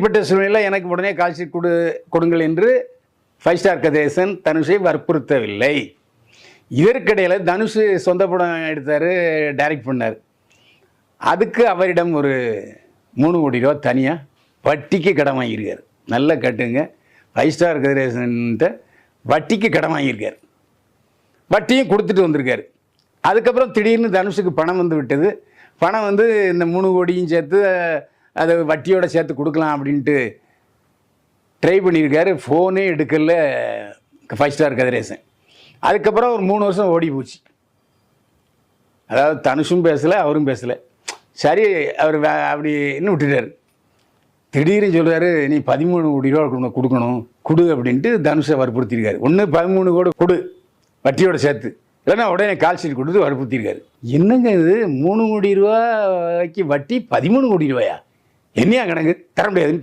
இப்படிப்பட்ட சூழ்நிலை எனக்கு உடனே கால் ஷீட் கொடு கொடுங்கள் என்று ஃபைவ் ஸ்டார் கதேசன் தனுஷை வற்புறுத்தவில்லை. இதற்கிடையில் தனுஷ் சொந்த படம் எடுத்தார் டைரக்ட் பண்ணார். அதுக்கு அவரிடம் ஒரு மூணு கோடி ரூபா தனியாக வட்டிக்கு கடன் வாங்கியிருக்கார். நல்லா கட்டுங்க. ஃபைவ் ஸ்டார் கதிரேசன்கிட்ட வட்டிக்கு கடன் வாங்கியிருக்கார். வட்டியும் கொடுத்துட்டு வந்திருக்காரு. அதுக்கப்புறம் திடீர்னு தனுஷுக்கு பணம் வந்து விட்டது. பணம் வந்து இந்த மூணு கோடியும் சேர்த்து அதை வட்டியோட சேர்த்து கொடுக்கலாம் அப்படின்ட்டு ட்ரை பண்ணியிருக்காரு. ஃபோனே எடுக்கல. Five star Kathiresan. அதுக்கப்புறம் ஒரு மூணு வருஷம் ஓடி போச்சு. அதாவது தனுஷும் பேசலை அவரும் பேசலை. சரி அவர் வே- அப்படி இன்னும் விட்டுட்டார். திடீர்னு சொல்கிறாரு நீ பதிமூணு கோடி ரூபா கொடுக்கணும் கொடுக்கணும். கொடு அப்படின்ட்டு தனுஷை வற்புறுத்திருக்காரு ஒன்று பதிமூணு கோடி கொடு. வட்டியோட சேர்த்து. இல்லைன்னா உடனே கால் ஷீட் கொடுத்து வற்புறுத்திருக்காரு என்னங்க இது? மூணு கோடி ரூபாய்க்கு வட்டி பதிமூணு கோடி ரூபாயா? என்னையா கணக்கு தர முடியாதுன்ட்டு.